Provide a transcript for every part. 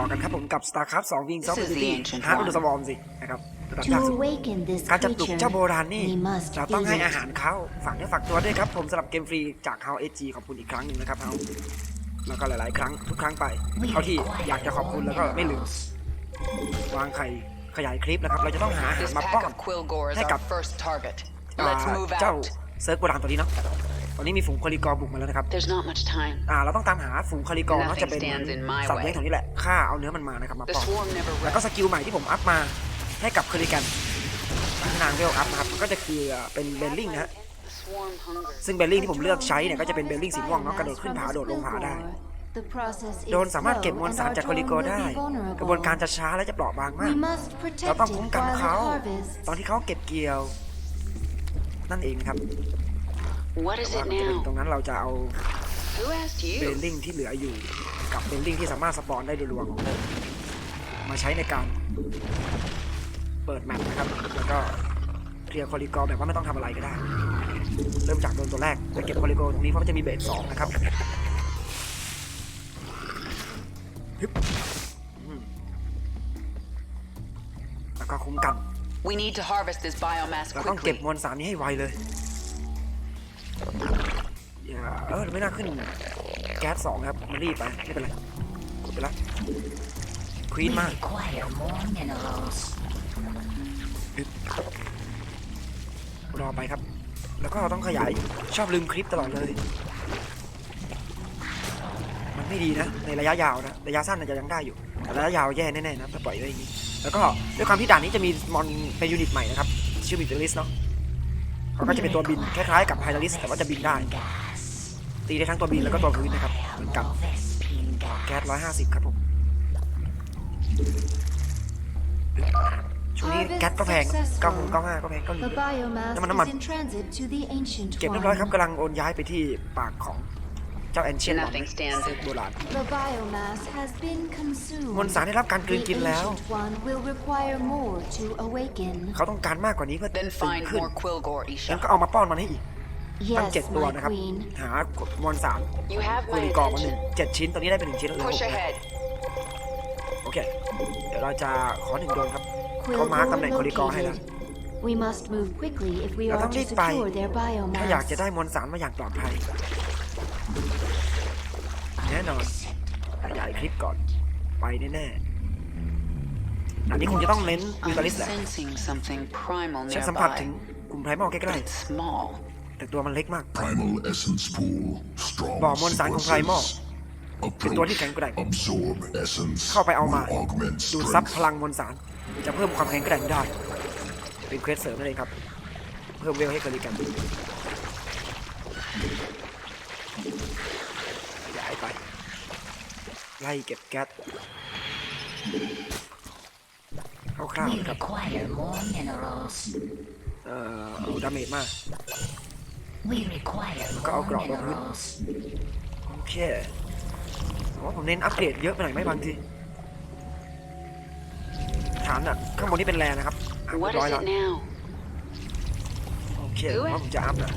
ต่อกันครับผมกับ StarCraft 2 Wing This is the Opportunity ancient ฮาร์ด one อุลสวอมสินะครับระดับ To ยากสุด awaken this การจะปลุก creature, เจ้าโบราณนี่ we must เราต้องให้ feed อา it. หารเขาฝากเนื้อฝากตัวด้วยครับ ผมสำหรับเกมฟรีจาก How SG ขอบคุณอีกครั้งหนึ่งนะครับ How แล้วก็หลาย ๆ ครั้งทุกครั้งไปเท่าที่อยากจะขอบคุณแล้วก็ไม่ลืมวางไข่ขยายคลิปนะครับเราจะต้องหาอาหาร This มาป้อ pack น of Quilgore is Hey, our Cap. first target. อ่า Let's move เจ้า out. เซิร์ฟโบราณตัวนี้เนาะต อนนี้มีฝูงคอริกอร์บุกมาแล้วนะครับ There's not much time. อ่าเราต้องตามหาฝูงคาริกอร์เนาะ Nothing จะเป็น stands in my สัตว์เลี้ยง way. แถวนี้แหละฆ่าเอาเนื้อมันมานะครับมา The ป้อน swarm never แล้วก็ rests. สกิลใหม่ที่ผมอัพมาให้กับเคอริกันพัฒนางเวลอัพนะครับมันก็จะคือเป็นเบลลิงนะฮะ The swarm hungers. ซึ่งเบลลิงที่ผมเลือกใช้เนี่ยก็จะเป็นเบลลิงสีม่วงเนาะกระโดดขึ้นผาโดดลงผาได้ The process is โดนสามารถเก็บมวล slow สาร and จาก our คอริ drone โก will ได้ be vulnerable. กระบวนการจะช้าและจะเปราะบางมาก We must เรา protect ต้อง it คุ้มกัน while it เขา harvests. ตอนที่เขาเก็บเกี่ยว นั่นเองครับ What is ว่า it มันจะเป็น now? ตรงนั้นเราจะเอา Who asked เบล you? ลิงที่เหลืออยู่กับเบลลิงที่สามารถสปอนได้รัวๆของเธอมาใช้ในการเปิดแมปนะครับ แล้วก็เคลียร์คอริกอร์แบบว่าไม่ต้องทำอะไรก็ได้ เริ่มจากโดนตัวแรกจะเก็บคอริกอร์ตรงนี้เพราะมันจะมีเบสสองนะครับฮึบอืมแล้วก็คุ้มกัน We need to harvest this biomass เราต้องเก็บ quickly. มวลสารนี้ให้ไวเลยอย่า เออไม่น่าขึ้น แก๊สสองครับ มันรีบไป ไม่เป็นไรกดไปแล้วควีนมากรอไปครับ แล้วก็ต้องขยายชอบลืมคลิปตลอดเลย มันไม่ดีนะ ในระยะยาวนะ ระยะสั้นอาจจะยังได้อยู่ แต่ระยะยาวแย่แน่ๆนะถ้าปล่อยไว้อย่างนี้ แล้วก็ด้วยความที่ด่านนี้จะมีมอนเป็นยูนิตใหม่นะครับ ชื่อมิเตอริสเนาะเขาก็จะเป็นตัวบินคล้ายๆกับไฮดาริสแต่ว่าจะบินได้ ตีได้ทั้งตัวบินแล้วก็ตัวพื้นนะครับเหมือนกับแก๊สร้อยห้าสิบครับผมช่วงนี้แก๊สก็แพงเก้าหกเก้าห้าก็แพงเก้าหลี The biomass Naman, naman. is in transit to the ancient เก็บเรียบร้อยครับ one. กำลังโอนย้ายไปที่ปากของเจ้าแอนเชียน Nothing stands โบราณ The biomass has been consumed. มวลสารได้รับการกลืน The กินแล้ว ancient one will require more to awaken. เขาต้องการมากกว่านี้เพื่อ Then ตื่น find ขึ้น more Quilgore, งั้น Isha. ก็เอามาป้อนมันให้อีก ตั้ง Yes, เจ็ดตัว my นะครับ queen. หามวลสาร You have คุ my ริกอร์มาหนึ่ง attention. เจ็ดชิ้นตอนนี้ได้ไปหนึ่งชิ้นแล้วเหลือห Push กนะ ahead. โอเค เดี๋ยวเราจะขอหนึ่งโดนครับ เขา Quilgore มาร์กตำแหน่งคอริกอร์ให้แล้ว located. We must move quickly if we เรา are ต้อง to รีบไป secure their ถ้าอยากจะ biomass. ได้มวลสารมาอย่างปลอดภัย แน่นอนขยายคลิปก่อน ไปแน่ๆอันนี้คงจะต้องเน้นวิ I'm ตาลิสแหละ sensing something primal ฉันสัมผัสถึง nearby. กลุ่มไพรมอลใกล้ But it's small. ๆแต่ตัวมันเล็กมาก Primal essence pool. Strong บ่อมวลสารของไพรมอล sources. เป็นตัวที่แข็งแกร่ง Absorb essence. เข้าไปเอามา will augment ดูดซับ strength. พลังมวลสาร จะเพิ่มความแข็งแกร่งได้ เป็นเควสเสริมนั่นเองครับ เพิ่มเวลให้กันดีกันขยายไป ไล่เก็บแก๊สคร่าว We ๆครับ require more minerals. เอ่อเอาดาเมจมา We require Có more gọt đâu hết. minerals. โอเคผมว่าผมเน้นอัปเกรดเยอะไปหน่อยไหมบางทีฐานอะข้างบนนี่เป็นแรงนะครับอัพเรี What ยบร้อย is แล้ว it now? โอเคผมว่าผมจะอัพนะ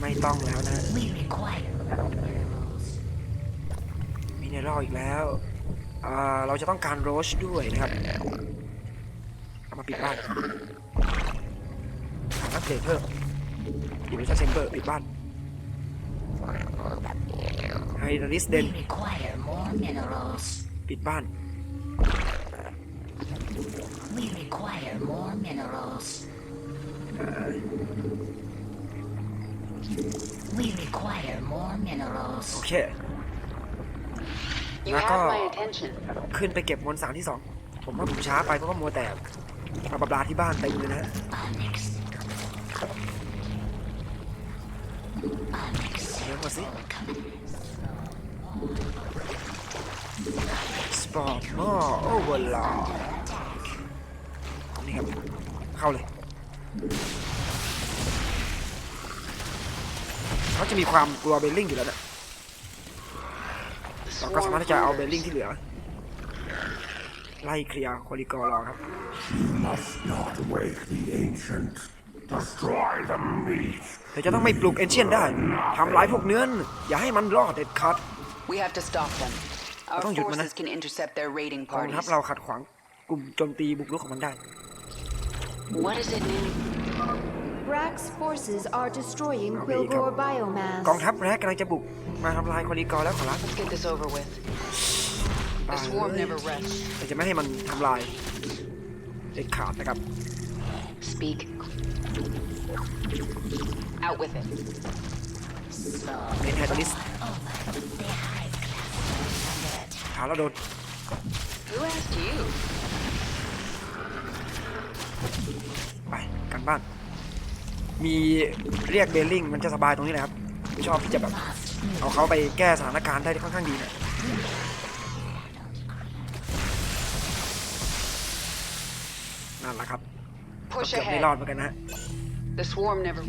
ไม่ต้องแล้วนะ We require more minerals. มิเนอรัลอีกแล้วอ่าเราจะต้องการโรชด้วยนะครับเอามาปิดบ้านฐานอัปเกรดเพิ่ม ดิวิชั่นเซมเบอร์ปิดบ้านไฮดาริสเด We น require more minerals. ปิดบ้าน We require more minerals. We require more โอ minerals. เค You Là have có- my attention. ขึ้นไปเก็บมวลสารที่สองผมว่าผมช้าไปเพราะว่ามัวแต่มาบลาที่บ้านเต็มเลยนะฮะ เดี๋ยวมาสิสปอร์ตมอโอเวอร์ลอนี่ครับ เข้าเลย เขาจะมีความกลัวเบลลิงอยู่แล้วนะเราก็สามารถที่จะเอาเบลลิงที่เหลือ ไล่เคลียร์คอริกอร์รอครับ Must not wake the ancient. Destroy the meat. เธอจะต้องไม่ปลุกเอนเชียนได้ทำลายพวกเนื้อนอย่าให้มันรอดเด็ดขาด We have to stop them. Our Không, giật mà forces can intercept their raiding กองทัพ parties. เราขัดขวางกลุ่มโจมตีบุกรุกของมันได้ What is it now? Brack's forces are destroying Ở Mỹ Quilgore không? biomass. กองทัพแรกกำลังจะบุกมาทำลายคอริกอร์แล้วขอรับ Let's get this over with. The ตาย swarm เลย never rests. แต่จะไม่ให้มันทำลายเด็ดขาดนะครับ Speak. Out with it. ในไททานิส The hive class under attack. ขาเราโดน Who asked you? ไปกันบ้าน มีเรียกเบลลิงมันจะสบายตรงนี้แหละครับชอบที่จะแบบ เอาเขาไปแก้สถานการณ์ได้ค่อนข้างดีหนะนั่นแหละครับ Push เกือบไม่ ahead. รอดเหมือนกันนะฮะ The swarm never.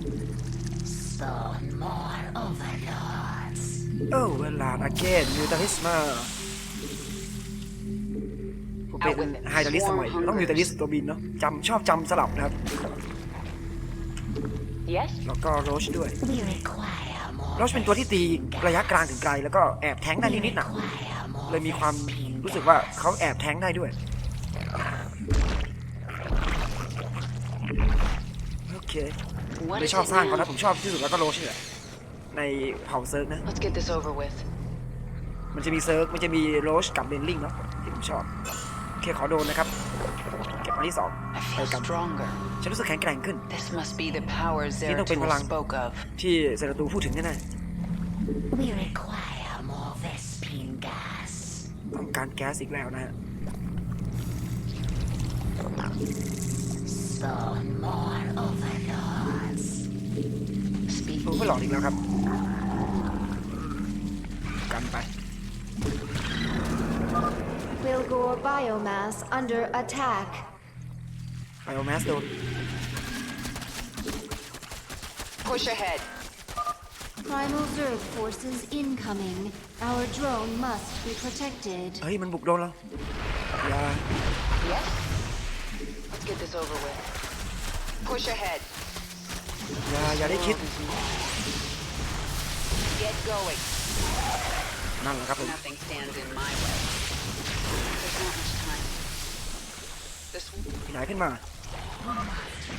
Spawn more overlords. เออเวลาอาเกนมิวตาลิสมาผมเป็นไฮดาลิสสมัยต้องมิวตาลิสตัวบินเนาะจำชอบจำสลับนะครับ Yes. แล้วก็โรชด้วย We require more. โรชเป็นตัวที่ตีระยะกลางถึงไกล แล้วก็แอบแทงได้นิดๆหนะ Require more. เลยมีความรู้สึกว่าเขาแอบแทงได้ด้วย โอเค What ไม่ is ชอบ it สร้างเขานะ now? ผมชอบที่สุดแล้วก็โรชนี่แหละในเผ่าเซิร์กนะ Let's get this over with. มันจะมีเซิร์กมันจะมีโรชกับเบนลิงเนาะที่ผมชอบโอเคขอโดนนะครับ เก็บอันที่สอง I ไป feel กัน stronger. ฉันรู้สึกแข็งแกร่งขึ้น This must be the power Ini dong, Zeratul penulang. spoke of. ที่เซราตูพูดถึงแน่ We require more Vespine gas. ๆต้องการแก๊สอีกแล้วนะฮะ Spawn more overlords. Speak. โอ้ไม่หลอดอีกแล้วครับ กันไป Quilgore biomass under attack. ไบโอแมสโดน Push ahead. Primal Zerg forces incoming. Our drone must be protected. เฮ้ย มันบุกโดนแล้วอย่า Yes. Let's get this over with. Push ahead. อย่าอย่าได้คิด Get going. นั่นแหละครับผม Nothing stands in my way. There's not much time. This one. ขยายขึ้นมา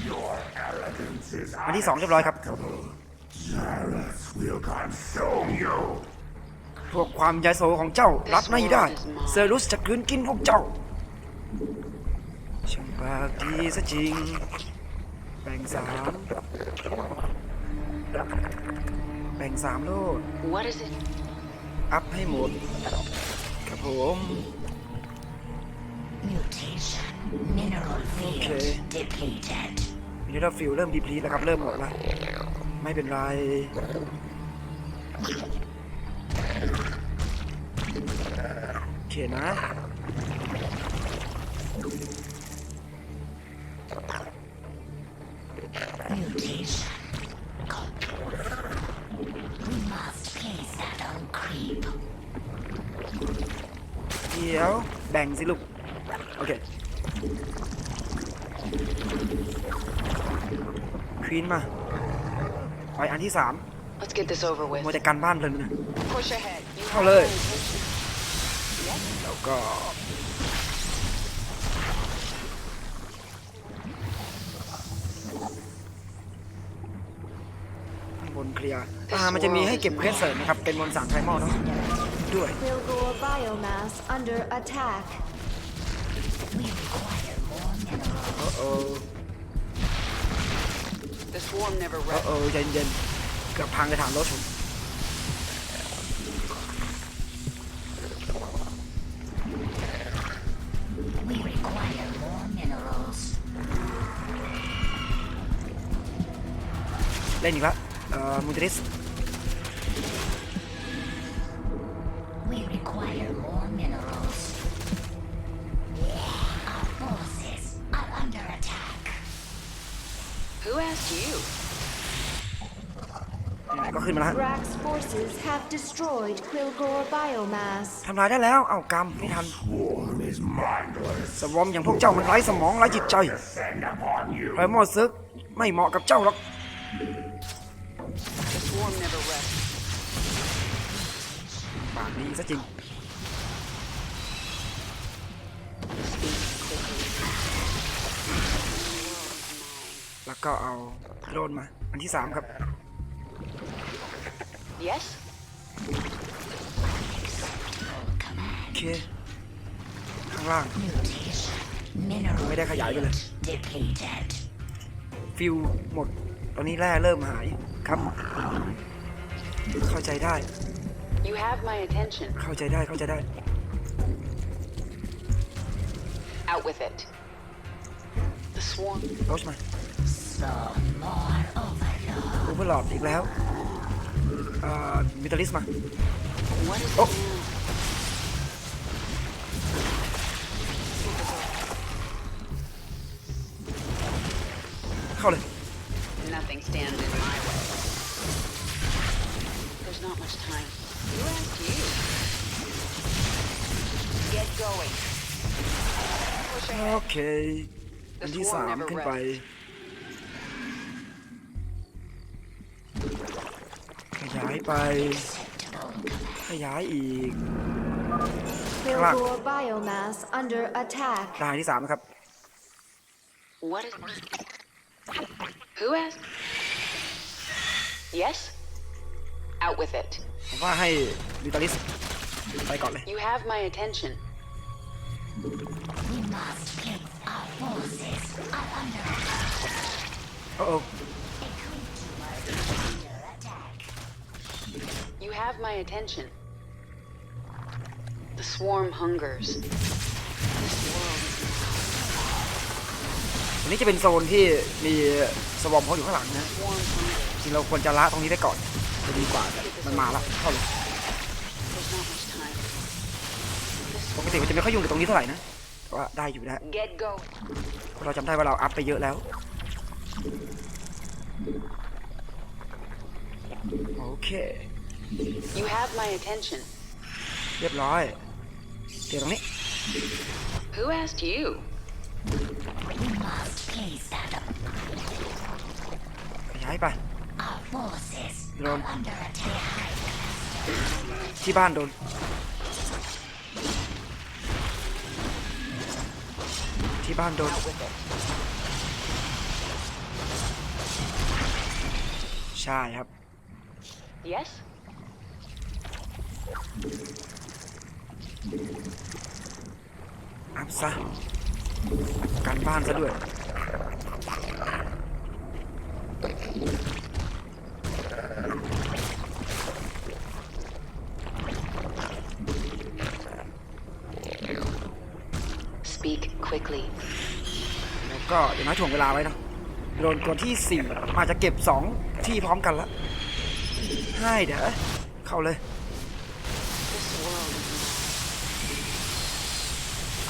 Your arrogance is อันที่สองเรียบร้อยครับ Zareth will consume you. พวกความยโสของเจ้ารับไม่ได้ เซอรุสจะกลืนกินพวกเจ้าช่าง ปากดีซะจริง แบ่งสามแบ่งสามโลด What is it? อัพให้หมด ครับผม Mutation. Mineral field Okay. depleted. มินิเตอร์ฟิลเริ่มดีพลีแล้วครับ เริ่มหมดแล้วไม่เป็นไร โอเคนะ บ่งสิลูก โอเคควีนมา ไปอันที่สาม Let's get this over มัว with. แต่กันบ้านเพลินนะ Push ahead. You เข้า have เลย Yes. แล้วก็ ข้างบนเคลียร์ อ่า มันจะมีให้เก็บเพชรเสริมนะครับ เป็นมนต์สารไพรมอลเนาะด้ วย Quilgore biomass under attack. We require more minerals. โอ้ The swarm never โอ้ rests. โอ้เย็นเย็นๆเกือบพังกระถางรถผม We require more minerals. เล่นอีกแล้วเอ่อมูติริส defenses have destroyed Quilgore biomass ทำลายได้แล้ว เอ้ากำไม่ทัน สวอมอย่างพวกเจ้ามันไร้สมองไร้จิตใจไรมอดซึก ไม่เหมาะกับเจ้าหรอก ปากดีซะจริง แล้วก็เอาโดนมา อันที่สามครับ Yes? โอเค ข้างล่าง Mutation. Mineral ไม่ได้ขยายไปเลย depleted. ฟิวหมด ตอนนี้แร่เริ่มหายครับ เข้าใจได้ You have my attention. เข้าใจได้เข้าใจได้ Out with it. The swarm. โรชมา Some more overload. โอเวอร์ลอดอีกแล้ว เอ่อมิตาลิสมา What is it Oh. now? เข้าเลย Nothing stands in my way. There's not much time. Who asked you? Get going. Push โอ ahead. ไปขยายไปขยายอีก Pilgor biomass under attack. รายที่สามนะครับ What is... Who asked? Yes? Out with it. ผมว่าให้มิตาลิสไปก่อนเลย You have my attention. We must place our forces up under attack. โอ้โอ้ A creature is under attack. You have my attention. The swarm hungers. This world is อันนี้จะเป็นโซนที่มีสวอมเขาอยู่ข้างหลังนะ swarm hungers. จริงเราควรจะละตรงนี้ได้ก่อนจะดีกว่าแต่มันมาแล้วเข้าเลย There's not much time. ปกติมันจะไม่ค่อยยุ่งกับตรงนี้เท่าไหร่นะแต่ว่าได้อยู่นะ Get going. เพราะเราจำได้ว่าเราอัพไปเยอะแล้ว โอเค You have my attention. เรียบร้อยเดี๋ยวตรงนี้ Who asked you? We must place that up. ขยายไป Our forces Lord. are under attack. ที่บ้านโดน ที่บ้านโดน Out with it. ใช่ครับ Yes? อัพซะการบ้านซะด้วย Speak quickly. แล้วก็อย่างน้อยถ่วงเวลาไว้เนอะโดนตัวที่สี่อาจจะเก็บสองที่พร้อมกันละให้เดี๋ยวเข้าเลย This world is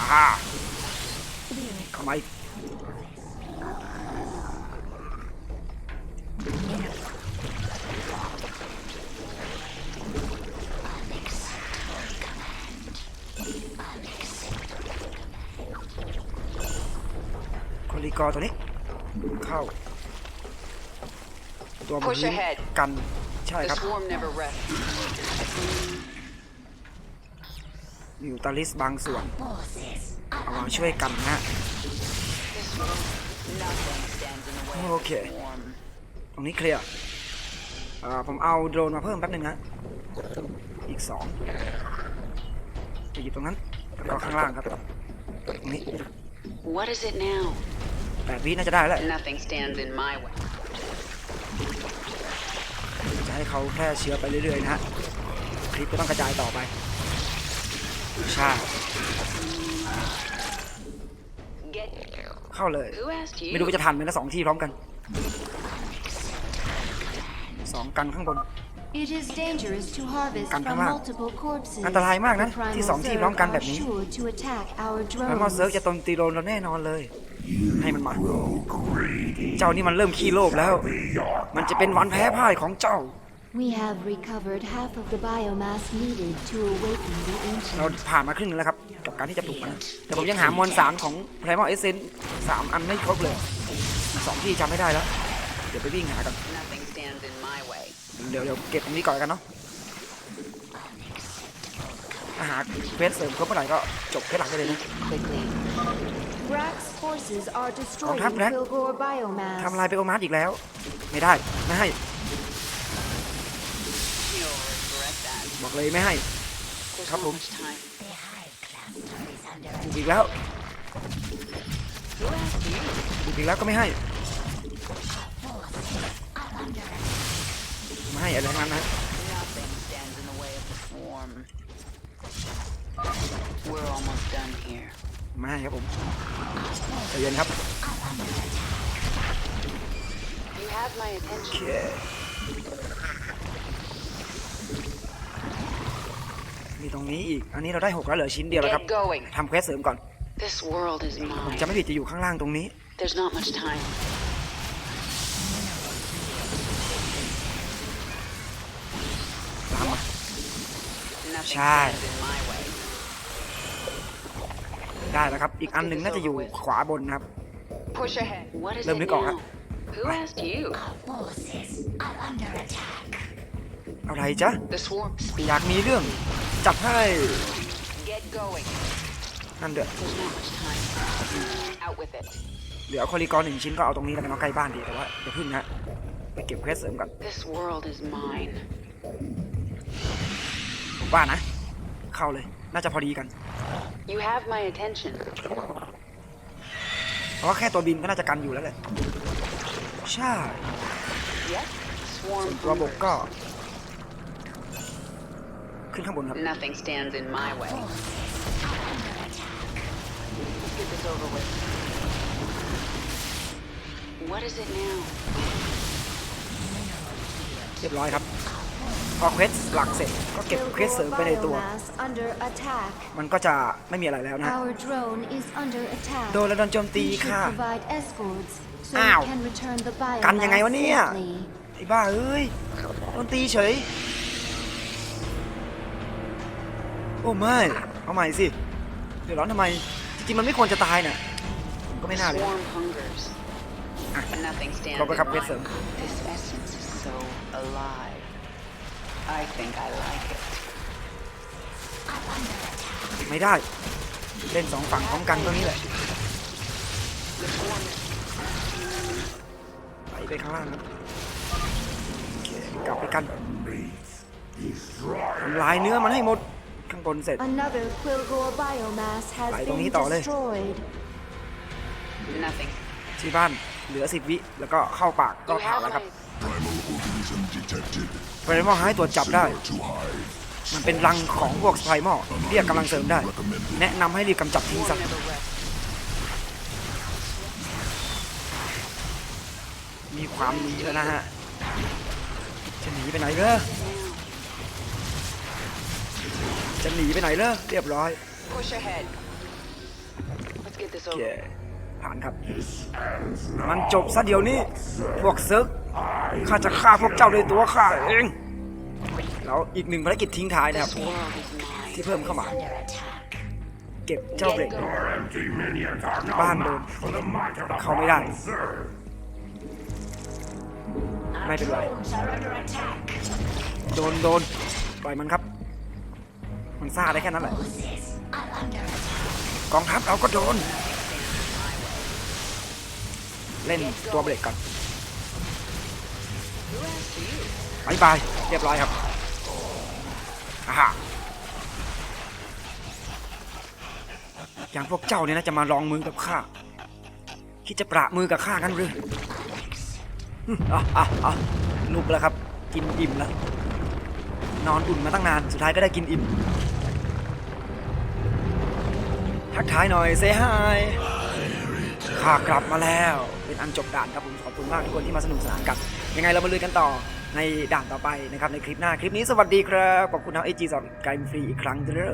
อ่าเข้า มาอีกคอลิกอร์ตัวนี้ เข้า ตัวหมุน Push ahead กันใช่ The ครับ swarm never rests. นิวตาลิสบางส่วน Forces เอามาช่วยกันนะ This world, nothing stands in the way of Okay. the swarm. ตรงนี้เคลียร์อ่าผมเอาโดรนมาเพิ่มแป๊บหนึงนะ อีกสองไปหยิบตรงนั้นแล้วก็ข้างล่างครับ ตรงนี้ What is it now? แปดวิน่าจะได้แล้ว Nothing stands in my way. จะให้เขาแค่เชื้อไปเรื่อยๆนะฮะ คลิปก็ต้องกระจายต่อไป ใช่ Get. เข้าเลย Who asked you? ไม่รู้ว่าจะทันไหมนะสองที่พร้อมกันสองกันข้างบน It is dangerous to harvest Căng from thẳng mà. multiple corpses. อันตรายมากนะ The primal ที่สองที่พร้อมกันแบบ Zerg นี้ are sure to attack our แล้วก็ drones. เซิร์ฟจะตนตีโดนเราแน่นอนเลย ให้มันมา Grow greedy เจ้านี่มันเริ่มขี้โลภแล้ว beyond มันจะเป็นวันแพ้พ่ายของเจ้า We have recovered half of the biomass needed to awaken the เรา ancient. ผ่านมาครึ่งหนึงแล้วครับกับการที่จะปลุกมันแต่ผมยังหามวลสารของไพรมอลเอเซนสามอันไม่ครบเลยอีกสองที่จำไม่ได้แล้ว เดี๋ยวไปวิ่งหากัน Nothing stands in my way. เดี๋ยวเดี๋ยวเก็บตรงนี้ก่อนกันเนาะถ้าหาเควสเสริมครบเมื่อไหร่ก็จบแค่หลังได้เลยนะ Quickly. Brack's forces are destroying Tháp Brack. Kilgore biomass. ทำลายเปโอมาร์อีกแล้ว ไม่ได้ ไม่ให้ บอกเลยไม่ให้ There's Couple. not much time. The hive cluster is under บุกอีกแล้ว Who asked you? บุกอีกแล้วก็ไม่ให้ forces are under attack. ไม่ให้อะไรทั้งนั้นนะ Nothing stands in the way of the swarm. We're almost done here. ไม่ให้ครับผมใจเย็นครับ You have my โอ attention. เค มีตรงนี้อีก อันนี้เราได้หกแล้วเหลือชิ้นเดียวแล้วครับ Get going. ทำเควสเสริมก่อน This world is ผม mine. จะไม่ผิดจะอยู่ข้างล่างตรงนี้ There's not much time. ตามมา Nothing Chai. stands in my way. ได้แล้วครับ อีกอันหนึ่งน่าจะอยู่ขวาบนนะครับ Push ahead. What is Let it me go, now? huh? Who asked you? Our forces are under attack. อะไรจ๊ะ The swarm. อยากมีเรื่อง จัดให้ Get going. นั่นเด้อ There's not much time. Out with it. เหลือคอลิกรหนึ่งชิ้นก็เอาตรงนี้แล้วกันเอาใกล้บ้านดีแต่ว่าอย่าพึ่งนะไปเก็บเควสเสริมก่อน This world is mine. ผมว่านะ เข้าเลยน่าจะพอดีกัน You have my attention. เพราะว่าแค่ตัวบินก็น่าจะกันอยู่แล้วแหละใช่ Yes. Swarm. ตัวบก hungers. ก็ ขึ้นข้างบนครับ Nothing stands in my way. Let's get this over with. What is it now? เรียบร้อยครับ พอเควสหลักเสร็จก็เก็บเควส Kilgore เสริมไปในตัว biomass under attack. มันก็จะไม่มีอะไรแล้วนะ Our drone is under attack. โดนแล้วโดนโจมตี We should ค่ะ provide escorts so Ow. we can return the กันยังไง biomass วะเนี่ย safely. ไอ้บ้าเอ้ยโดนตีเฉย โอ้ไม่ เอาใหม่สิ เดี๋ยวร้อนทำไม จริงๆมันไม่ควรจะตายน่ะผมก็ไม่น่าเลย Swarm hungers. Ah. Nothing stands Robert in Cup my Whistle. This essence is so alive. I think I like it. ไม่ได้ เล่นสองฝั่งพร้อมกันตรงนี้แหละ The swarm ไปไปข้างล่างครับโอเคกลับไปกัน Destroy ทำลายเนื้อมันให้หมด ข้างบนเสร็จ Another Quilgore biomass has Lại t รงนี้ been ต่อเลย destroyed. Nothing. ที่บ้านเหลือสิบวิแล้วก็เข้าปากก็ You ผ่าน have แล้วครับ my ไฟมอลให้ตรวจจับได้มันเป็นรังของพวกไฟมอลเรียกกำลังเสริมได้ แนะนำให้รีบกำจัดทิ้งซะ swarm never rests. มีความหนีแล้วนะฮะจะหนีไปไหนเลอ จะหนีไปไหนเลอเรียบร้อย Push ahead. Let's get this โอเค over. ผ่านครับ มันจบซะเดี๋ยวนี้ พวกซึกข้าจะฆ่าพวกเจ้าด้วยตัวข้าเองแล้วอีกหนึ่งภารกิจทิ้งท้ายนะครับ This world is mine. ที่เพิ่มเข้ามา Under attack. เก็บเจ้าเบรก Get going. empty minions are no Ban match for the might of the เข้าไม่ได้ primal Zerg. ไม่เป็นไร Drones are under attack. โดนโดนปล่อยมันครับ มันซ่าได้แค่นั้นแหละ Forces are under attack. กองทัพเราก็โดน เล่นตัวเบรกก่อนบายบายเรียบร้อยครับอาฮะอย่างพวกเจ้าเนี่ยนะจะมาลองมือกับข้า คิดจะประมือกับข้ากันหรืออืมอะอะอะลุกแล้วครับ กินอิ่มแล้ว นอนอุ่นมาตั้งนาน สุดท้ายก็ได้กินอิ่ม ทักทายหน่อยเซฮายข้ากลับมาแล้ว เป็นอันจบด่านครับผมขอบคุณมากทุกคนที่มาสนุกสนานกับ ยังไงเรามาลุยกันต่อในด่านต่อไปนะครับในคลิปหน้าคลิปนี้สวัสดีครับ ขอบคุณทางไอจีสอนไกด์ฟรีอีกครั้งเด้อ